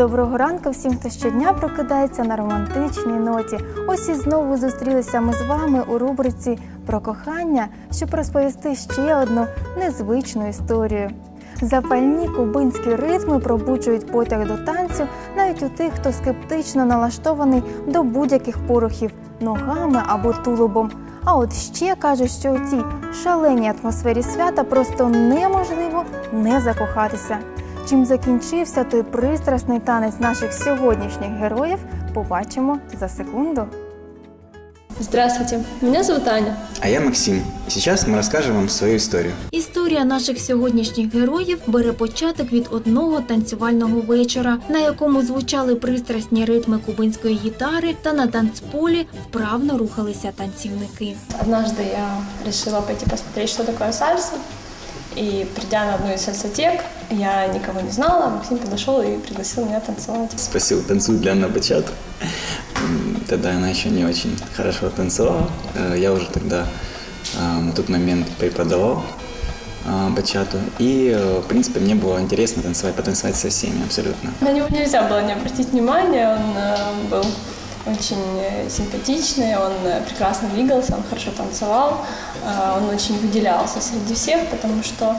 Доброго ранку всім, хто щодня прокидається на романтичній ноті. Ось і знову зустрілися ми з вами у рубриці про кохання, щоб розповісти ще одну незвичну історію. Запальні кубинські ритми пробуджують потяг до танцю навіть у тих, хто скептично налаштований до будь-яких порухів ногами або тулубом. А от ще кажуть, що у цій шаленій атмосфері свята просто неможливо не закохатися. Чим закінчився той пристрасний танець наших сьогоднішніх героїв, побачимо за секунду. Здравствуйте, меня зовут Аня. А я Максим. И сейчас мы расскажем вам свою историю. Історія наших сьогоднішніх героїв бере початок від одного танцювального вечора, на якому звучали пристрасні ритми кубинської гітари, та на танцполі вправно рухалися танцівники. Однажды я решила пойти посмотреть, что такое сальса. И придя на одну из сальсотек, я никого не знала, Максим подошел и пригласил меня танцевать. Спросил, танцует ли она бачату. М, Тогда она еще не очень хорошо танцевала. Э, Я уже тогда э, на тот момент преподавал э, бачату. И, в принципе, мне было интересно танцевать, потанцевать со всеми абсолютно. На него нельзя было не обратить внимания, он был очень э, симпатичный, он э, прекрасно двигался, он хорошо танцевал, э, он очень выделялся среди всех, потому что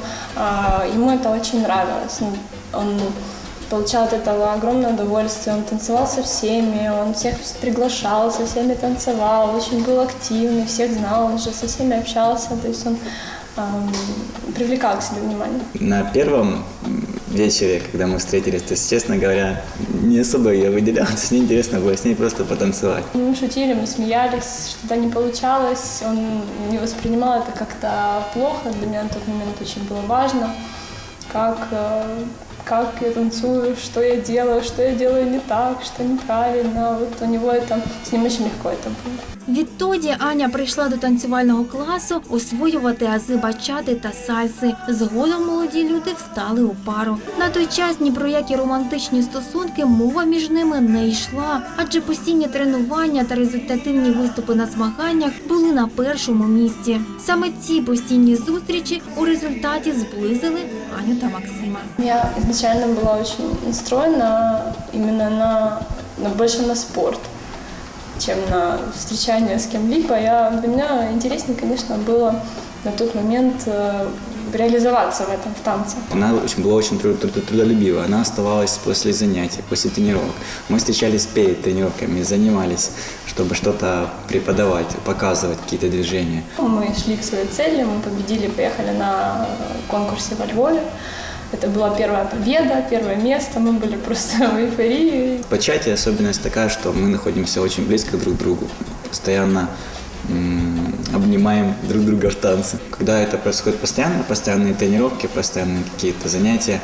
ему это очень нравилось. Ну, Он получал от этого огромное удовольствие, он танцевал со всеми, он всех приглашал, со всеми танцевал, очень был активный, всех знал, он же со всеми общался, то есть он эм, привлекал к себе внимание. На первом вечере, когда мы встретились, то есть, честно говоря, не особо я выделял, то мне интересно было с ней просто потанцевать. Мы шутили, мы смеялись, что-то не получалось, он не воспринимал это как-то плохо, для меня на тот момент очень было важно, как, э, как я танцую, что я делаю, что я делаю не так, что неправильно, вот у него это, с ним очень легко это было. Відтоді Аня прийшла до танцювального класу освоювати ази бачати та сальси. Згодом молоді люди встали у пару. На той час ні про які романтичні стосунки мова між ними не йшла, адже постійні тренування та результативні виступи на змаганнях були на першому місці. Саме ці постійні зустрічі у результаті зблизили Аню та Максима. Я изначально была очень настроена именно на, на больше на спорт, чем на встречание с кем-либо. Я, для меня интереснее, конечно, было на тот момент э, реализоваться в этом, в танце. Она очень, была очень труд- труд- трудолюбива. Она оставалась после занятий, после тренировок. Мы встречались перед тренировками, занимались, чтобы что-то преподавать, показывать какие-то движения. Мы шли к своей цели, мы победили, поехали на конкурсе во Львове. Это была первая победа, первое место, мы были просто в эйфории. В бачате особенность такая, что мы находимся очень близко друг к другу. Постоянно обнимаем друг друга в танце. Когда это происходит постоянно, постоянные тренировки, постоянные какие-то занятия,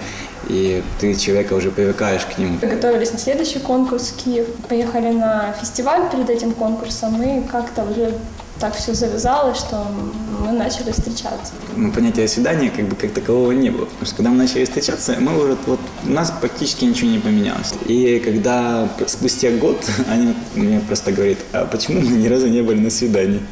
и ты человека уже привыкаешь к нему. Готовились на следующий конкурс в Киев. Поехали на фестиваль перед этим конкурсом, и как-то уже так все завязалось, что мы начали встречаться. Ну, понятия свидания как бы как такового не было. Потому что когда мы начали встречаться, мы уже вот у нас практически ничего не поменялось. И когда спустя год Аня мне просто говорит, а почему мы ни разу не были на свидании?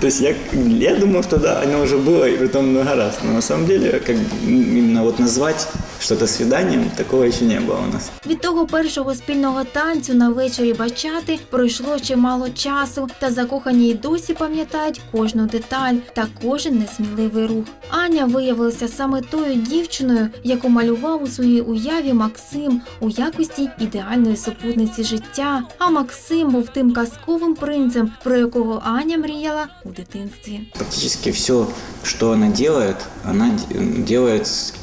То есть я, я думал, что да, оно уже было, и притом много раз. Но на самом деле, как бы, именно вот назвать что-то свиданием, такого еще не было у нас. Від того першого спільного танцю на вечорі бачати пройшло чимало часу, та закохані й досі пам'ятають кожну деталь та кожен несміливий рух. Аня виявилася саме тою дівчиною, яку малював у своїй уяві Максим у якості ідеальної супутниці життя. А Максим був тим казковим принцем, про якого Аня мріяла у дитинстві. Практически все, что она делает, она д- делает с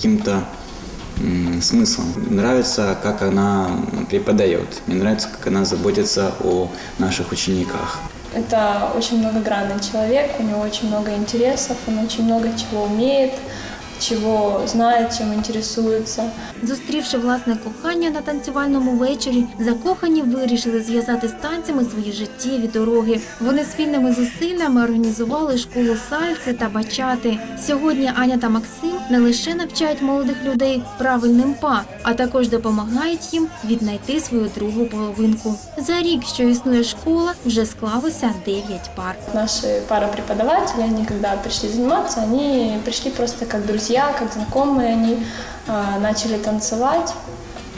каким-то м, смыслом. Нравится, как она преподает. Мне нравится, как она заботится о наших учениках. Это очень многогранный человек, у него очень много интересов, он очень много чего умеет, чего знает, чем интересуется. Зустрівши власне кохання на танцювальному вечорі, закохані вирішили зв'язати з танцями свої життєві дороги. Вони спільними зусиллями організували школу сальси та бачати. Сьогодні Аня та Максим не лише навчають молодих людей правильним па, а також допомагають їм віднайти свою другу половинку. За рік, що існує школа, вже склалося 9 пар. Наші пара преподаватели, вони, коли пришли займатися, вони прийшли просто як друзі, як знайомі, вони почали танцевать.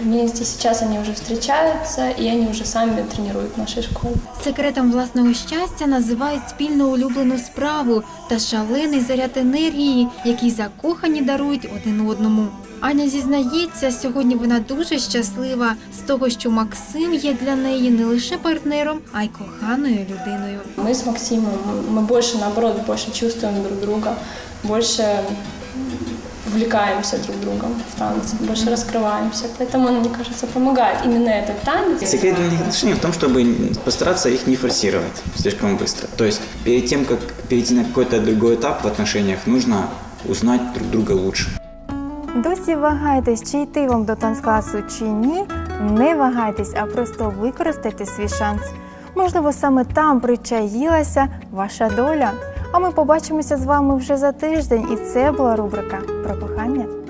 Вместе. Сейчас они уже встречаются, и они уже сами тренируют в нашей школе. Секретом власного щастя називають спільну улюблену справу та шалений заряд енергії, який закохані дарують один одному. Аня зізнається, сьогодні вона дуже щаслива з того, що Максим є для неї не лише партнером, а й коханою людиною. Мы с Максимом, мы больше, наоборот, больше чувствуем друг друга, больше увлекаемся друг другом в танце, больше раскрываемся. Поэтому он, мне кажется, помогает именно этот танец. Секрет длинных отношений в том, чтобы постараться их не форсировать слишком быстро. То есть перед тем, как перейти на какой-то другой этап в отношениях, нужно узнать друг друга лучше. Досі вагайтесь, чи йти вам до танцкласу чи ні. Не вагайтесь, а просто використайте свій шанс. Можливо, саме там причаїлася ваша доля. А ми побачимося з вами вже за тиждень, і це була рубрика про кохання.